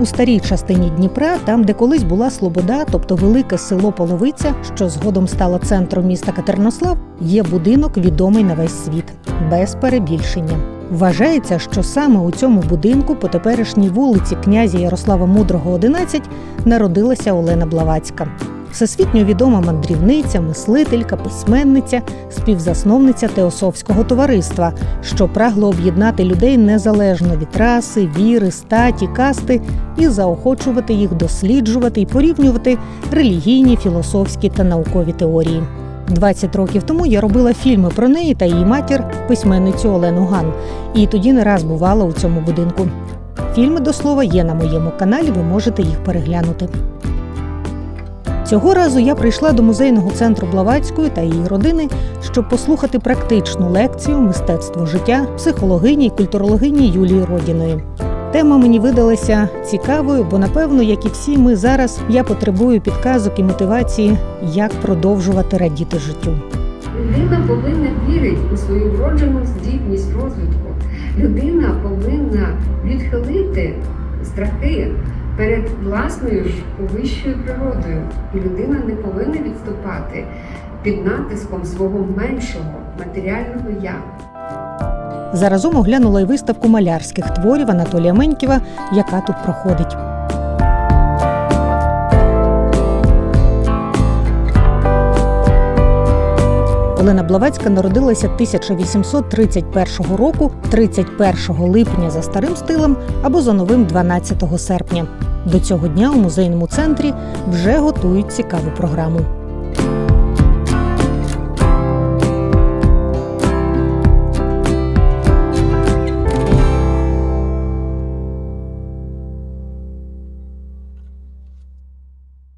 У старій частині Дніпра, там, де колись була Слобода, тобто велике село Половиця, що згодом стало центром міста Катернослав, є будинок відомий на весь світ без перебільшення. Вважається, що саме у цьому будинку, по теперішній вулиці князя Ярослава Мудрого, 11, народилася Олена Блавацька. Всесвітньо відома мандрівниця, мислителька, письменниця, співзасновниця Теософського товариства, що прагло об'єднати людей незалежно від раси, віри, статі, касти і заохочувати їх досліджувати і порівнювати релігійні, філософські та наукові теорії. 20 років тому я робила фільми про неї та її матір, письменницю Олену Ган, і тоді не раз бувала у цьому будинку. Фільми до слова є на моєму каналі, ви можете їх переглянути. Цього разу я прийшла до музейного центру Блаватської та її родини, щоб послухати практичну лекцію мистецтво життя психологині і культурологині Юлії Родіної. Тема мені видалася цікавою, бо напевно, як і всі ми зараз, я потребую підказок і мотивації, як продовжувати радіти життю. Людина повинна вірити у свою вроджену здібність розвитку. Людина повинна відхилити страхи перед власною ж вищою природою. Людина не повинна відступати під натиском свого меншого матеріального я. Заразом оглянула й виставку малярських творів Анатолія Меньківа, яка тут проходить. Олена Блавацька народилася 1831 року, 31 липня за старим стилем або за новим 12 серпня. До цього дня у музейному центрі вже готують цікаву програму.